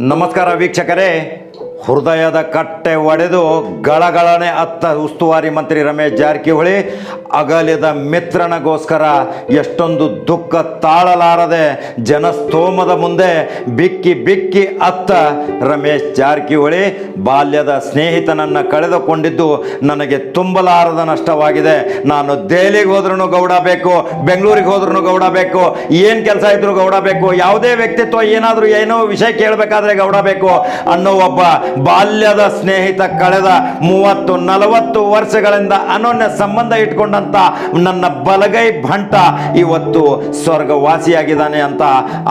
ನಮಸ್ಕಾರ ವೀಕ್ಷಕರೇ. ಹೃದಯದ ಕಟ್ಟೆ ಒಡೆದು ಗಳಗಳನೆ ಅತ್ತ ಉಸ್ತುವಾರಿ ಮಂತ್ರಿ ರಮೇಶ್ ಜಾರಕಿಹೊಳಿ, ಅಗಲಿದ ಮಿತ್ರನಗೋಸ್ಕರ ಎಷ್ಟೊಂದು ದುಃಖ ತಾಳಲಾರದೆ ಜನಸ್ತೋಮದ ಮುಂದೆ ಬಿಕ್ಕಿ ಬಿಕ್ಕಿ ಅತ್ತ ರಮೇಶ್ ಜಾರಕಿಹೊಳಿ, ಬಾಲ್ಯದ ಸ್ನೇಹಿತನನ್ನು ಕಳೆದುಕೊಂಡಿದ್ದು ನನಗೆ ತುಂಬಲಾರದ ನಷ್ಟವಾಗಿದೆ. ನಾನು ದೆಹಲಿಗೆ ಹೋದ್ರೂ ಗೌಡ ಬೇಕು, ಬೆಂಗಳೂರಿಗೆ ಹೋದ್ರೂ ಗೌಡ ಬೇಕು, ಏನು ಕೆಲಸ ಇದ್ರೂ ಗೌಡ ಬೇಕು, ಯಾವುದೇ ವ್ಯಕ್ತಿತ್ವ ಏನಾದರೂ ಏನೋ ವಿಷಯ ಕೇಳಬೇಕಾದ್ರೆ ಗೌಡ ಬೇಕು ಅನ್ನೋ ಒಬ್ಬ ಬಾಲ್ಯದ ಸ್ನೇಹಿತ ಕಳೆದ ಮೂವತ್ತು, ನಲವತ್ತು ವರ್ಷಗಳಿಂದ ಅನನ್ಯ ಸಂಬಂಧ ಇಟ್ಕೊಂಡಂತ ನನ್ನ ಬಲಗೈ ಭಂಟ ಇವತ್ತು ಸ್ವರ್ಗವಾಸಿಯಾಗಿದ್ದಾನೆ ಅಂತ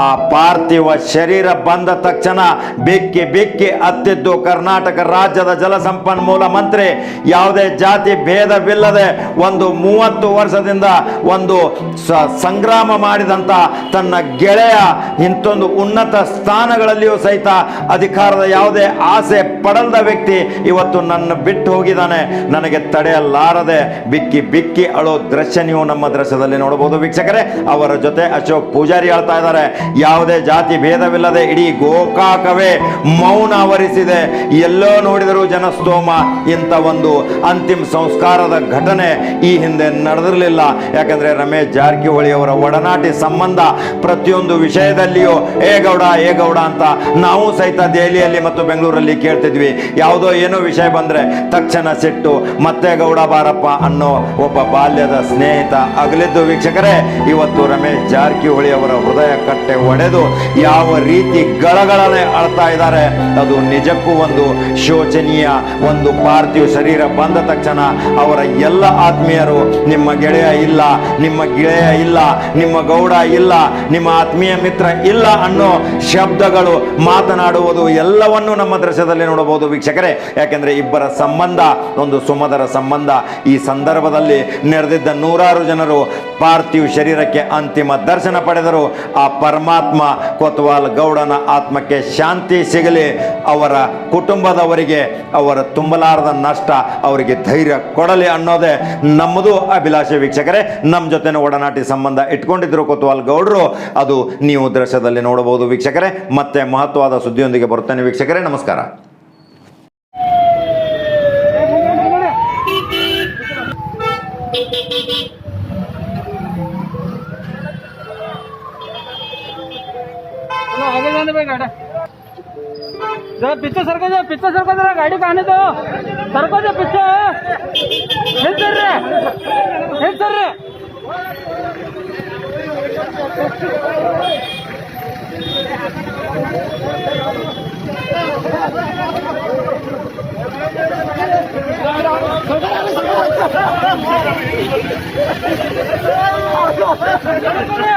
ಆ ಪಾರ್ಥಿವ ಶರೀರ ಬಂದ ತಕ್ಷಣ ಬೆಕ್ಕಿ ಬೆಕ್ಕಿ ಅತ್ತಿದ್ದು ಕರ್ನಾಟಕ ರಾಜ್ಯದ ಜಲಸಂಪನ್ಮೂಲ ಮಂತ್ರಿ. ಯಾವುದೇ ಜಾತಿ ಭೇದವಿಲ್ಲದೆ ಒಂದು ಮೂವತ್ತು ವರ್ಷದಿಂದ ಒಂದು ಸಂಗ್ರಾಮ ಮಾಡಿದಂತ ತನ್ನ ಗೆಳೆಯ ಇಂಥೊಂದು ಉನ್ನತ ಸ್ಥಾನಗಳಲ್ಲಿಯೂ ಸಹಿತ ಅಧಿಕಾರದ ಯಾವುದೇ ಆಸೆ ಪಡಲ್ದ ವ್ಯಕ್ತಿ ಇವತ್ತು ನನ್ನ ಬಿಟ್ಟು ಹೋಗಿದ್ದಾನೆ. ನನಗೆ ತಡೆಯಲಾರದೆ ಬಿಕ್ಕಿ ಬಿಕ್ಕಿ ಅಳೋ ದೃಶ್ಯ ನೀವು ನಮ್ಮ ದೃಶ್ಯದಲ್ಲಿ ನೋಡಬಹುದು. ವೀಕ್ಷಕರೇ, ಅವರ ಜೊತೆ ಅಶೋಕ್ ಪೂಜಾರಿ ಹೇಳ್ತಾ ಇದ್ದಾರೆ. ಯಾವುದೇ ಜಾತಿ ಭೇದವಿಲ್ಲದೆ ಇಡೀ ಗೋಕಾಕವೇ ಮೌನ ಆವರಿಸಿದೆ. ಎಲ್ಲೋ ನೋಡಿದರೂ ಜನಸ್ತೋಮ, ಇಂಥ ಒಂದು ಅಂತಿಮ ಸಂಸ್ಕಾರದ ಘಟನೆ ಈ ಹಿಂದೆ ನಡೆದಿರಲಿಲ್ಲ. ಯಾಕಂದ್ರೆ ರಮೇಶ್ ಜಾರಕಿಹೊಳಿ ಅವರ ಒಡನಾಟಿ ಸಂಬಂಧ ಪ್ರತಿಯೊಂದು ವಿಷಯದಲ್ಲಿಯೂ, ಏ ಗೌಡ ಏ ಗೌಡ ಅಂತ ನಾವು ಸಹಿತ ದೆಹಲಿಯಲ್ಲಿ ಮತ್ತು ಬೆಂಗಳೂರಲ್ಲಿ ಕೇಳ್ತಿದ್ವಿ. ಯಾವುದೋ ಏನೋ ವಿಷಯ ಬಂದರೆ ತಕ್ಷಣ ಸಿಟ್ಟು, ಮತ್ತೆ ಗೌಡ ಬಾರಪ್ಪ ಅನ್ನೋ ಒಬ್ಬ ಬಾಲ್ಯದ ಸ್ನೇಹಿತ ಅಗಲಿದ್ದು. ವೀಕ್ಷಕರೇ, ಇವತ್ತು ರಮೇಶ್ ಜಾರಕಿಹೊಳಿ ಅವರ ಹೃದಯ ಕಟ್ಟೆ ಒಡೆದು ಯಾವ ರೀತಿ ಗಳಗಳನೆ ಅಳ್ತಾ ಇದ್ದಾರೆ, ಅದು ನಿಜಕ್ಕೂ ಒಂದು ಶೋಚನೀಯ ಒಂದು ಪಾರ್ಥಿವ ಶರೀರ ಬಂದ ತಕ್ಷಣ ಅವರ ಎಲ್ಲ ಆತ್ಮೀಯರು, ನಿಮ್ಮ ಗೆಳೆಯ ಇಲ್ಲ, ನಿಮ್ಮ ಗೆಳೆಯ ಇಲ್ಲ, ನಿಮ್ಮ ಗೌಡ ಇಲ್ಲ, ನಿಮ್ಮ ಆತ್ಮೀಯ ಮಿತ್ರ ಇಲ್ಲ ಅನ್ನೋ ಶಬ್ದಗಳು ಮಾತನಾಡುವುದು ಎಲ್ಲವನ್ನೂ ನಮ್ಮ ದೃಶ್ಯದಲ್ಲಿ ನೋಡಬಹುದು ವೀಕ್ಷಕರೇ. ಯಾಕೆಂದ್ರೆ ಇಬ್ಬರ ಸಂಬಂಧ, ಒಂದು ಸುಮಧರ ಸಂಬಂಧ. ಈ ಸಂದರ್ಭದಲ್ಲಿ ನೆರೆದಿದ್ದ ನೂರಾರು ಜನರು ಪಾರ್ಥಿವ ಶರೀರಕ್ಕೆ ಅಂತಿಮ ದರ್ಶನ ಪಡೆದರು. ಆ ಪರಮಾತ್ಮ ಕೊತ್ವಾಲ್ ಗೌಡನ ಆತ್ಮಕ್ಕೆ ಶಾಂತಿ ಸಿಗಲಿ. ಅವರ ಕುಟುಂಬದವರಿಗೆ ಅವರ ತುಂಬಲಾರದ ನಷ್ಟ ಅವರಿಗೆ ಧೈರ್ಯ ಕೊಡಲಿ ಅನ್ನೋದೇ ನಮ್ಮದು ಅಭಿಲಾಷೆ ವೀಕ್ಷಕರೇ. ನಮ್ಮ ಜೊತೆ ಒಡನಾಟಿ ಸಂಬಂಧ ಇಟ್ಕೊಂಡಿದ್ರು ಕೊತ್ವಾಲ್ ಗೌಡರು. ಅದು ನೀವು ದೃಶ್ಯದಲ್ಲಿ ನೋಡಬಹುದು ವೀಕ್ಷಕರೇ. ಮತ್ತೆ ಮಹತ್ವದ ಸುದ್ದಿಯೊಂದಿಗೆ ಬರುತ್ತೇನೆ ವೀಕ್ಷಕರೇ. ನಮಸ್ಕಾರ. ಬೇಡ जरा पीछे सरको जा पीछे सरको जरा गाड़ी का आने दो सरको जा पीछे हिल चल रहे हिल चल रहे ए, पीछे सरको जा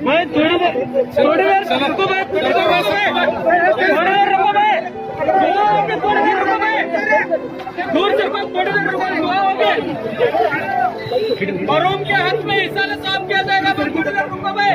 भाई थोड़ी देर थोड़ी देर सबको भाई थोड़ी देर बस थोड़ी देर रुको होगी थोड़ी देर रुको भाई दूर से बस थोड़ी देर रुको दुआ होगी मरूम के हाथ में हिस्सा साफ़ किया जाएगा बस थोड़ी देर रुको भाई